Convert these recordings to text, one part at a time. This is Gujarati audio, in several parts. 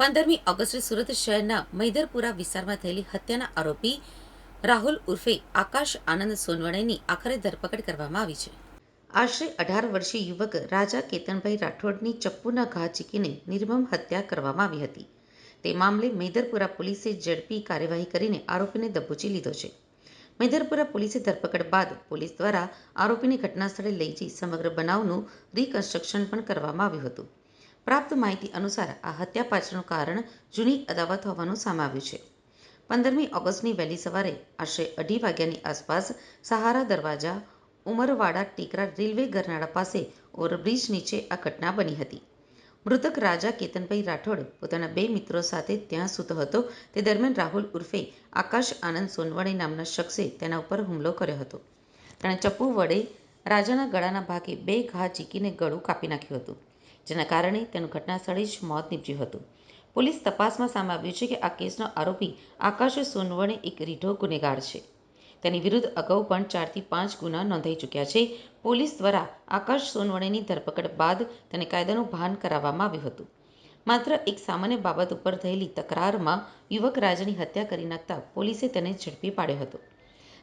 પંદરમી ઓગસ્ટે સુરત શહેરના મૈદરપુરા વિસ્તારમાં થયેલી હત્યાના આરોપી રાહુલ ઉર્ફે આકાશ આનંદ સોનવણેની આખરે ધરપકડ કરવામાં આવી છે. આશરે અઢાર વર્ષીય યુવક રાજા કેતનભાઈ રાઠોડની ચપ્પુના ઘા ચીકીને નિર્મમ હત્યા કરવામાં આવી હતી. તે મામલે મૈદરપુરા પોલીસે ઝડપી કાર્યવાહી કરીને આરોપીને દબોચી લીધો છે. મૈદરપુરા પોલીસે ધરપકડ બાદ પોલીસ દ્વારા આરોપીને ઘટનાસ્થળે લઈ જઈ સમગ્ર બનાવનું રિકન્સ્ટ્રક્શન પણ કરવામાં આવ્યું હતું. પ્રાપ્ત માહિતી અનુસાર આ હત્યા પાછળનું કારણ જૂની અદાવત હોવાનું સામે આવ્યું છે. પંદરમી ઓગસ્ટની વહેલી સવારે આશરે અઢી વાગ્યાની આસપાસ સહારા દરવાજા ઉમરવાડા ટેકરા રેલવે ગરનાળા પાસે ઓવરબ્રિજ નીચે આ ઘટના બની હતી. મૃતક રાજા કેતનભાઈ રાઠોડ પોતાના બે મિત્રો સાથે ત્યાં સૂતો હતો. તે દરમિયાન રાહુલ ઉર્ફે આકાશ આનંદ સોનવાણી નામના શખ્સે તેના ઉપર હુમલો કર્યો હતો. તેણે ચપ્પુ વડે રાજાના ગળાના ભાગે બે ઘા ચીકીને ગળું કાપી નાખ્યું હતું. જેના કારણે તેનું ઘટનાસ્થળે જ મોત નીપજ્યું હતું. પોલીસ તપાસમાં સામે આવ્યું છે કે આ કેસનો આરોપી આકાશ સોનવણે એક રીઢો ગુનેગાર છે. તેની વિરુદ્ધ અગાઉ પણ ચારથી પાંચ ગુના નોંધાઈ ચૂક્યા છે. પોલીસ દ્વારા આકાશ સોનવણેની ધરપકડ બાદ તેને કાયદાનું ભાન કરાવવામાં આવ્યું હતું. માત્ર એક સામાન્ય બાબત ઉપર થયેલી તકરારમાં યુવક રાજાની હત્યા કરી નાખતા પોલીસે તેને ઝડપી પાડ્યો હતો.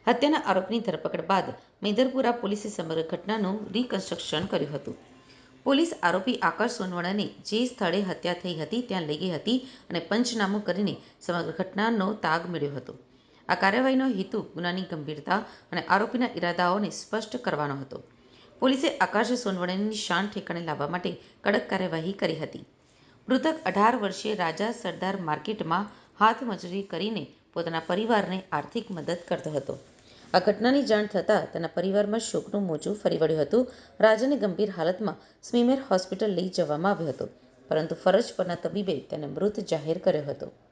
હત્યાના આરોપીની ધરપકડ બાદ મૈદરપુરા પોલીસે સમગ્ર ઘટનાનું રિકન્સ્ટ્રક્શન કર્યું હતું. પોલીસ આરોપી આકાશ સોનવણેને જે સ્થળે હત્યા થઈ હતી ત્યાં લઈ ગઈ હતી અને પંચનામું કરીને સમગ્ર ઘટનાનો તાગ મેળવ્યો હતો. આ કાર્યવાહીનો હેતુ ગુનાની ગંભીરતા અને આરોપીના ઇરાદાઓને સ્પષ્ટ કરવાનો હતો. પોલીસે આકાશ સોનવણેની શાન ઠેકાણે લાવવા માટે કડક કાર્યવાહી કરી હતી. મૃતક અઢાર વર્ષીય રાજા સરદાર માર્કેટમાં હાથમજૂરી કરીને પોતાના પરિવારને આર્થિક મદદ કરતો હતો. આ ઘટનાની જાણ થતાં તેના પરિવારમાં શોકનું મોજું ફરી વળ્યું હતું. રાજાને ગંભીર હાલતમાં સ્મીમેર હોસ્પિટલ લઈ જવામાં આવ્યો હતો, પરંતુ ફરજ પરના તબીબે તેને મૃત જાહેર કર્યો હતો.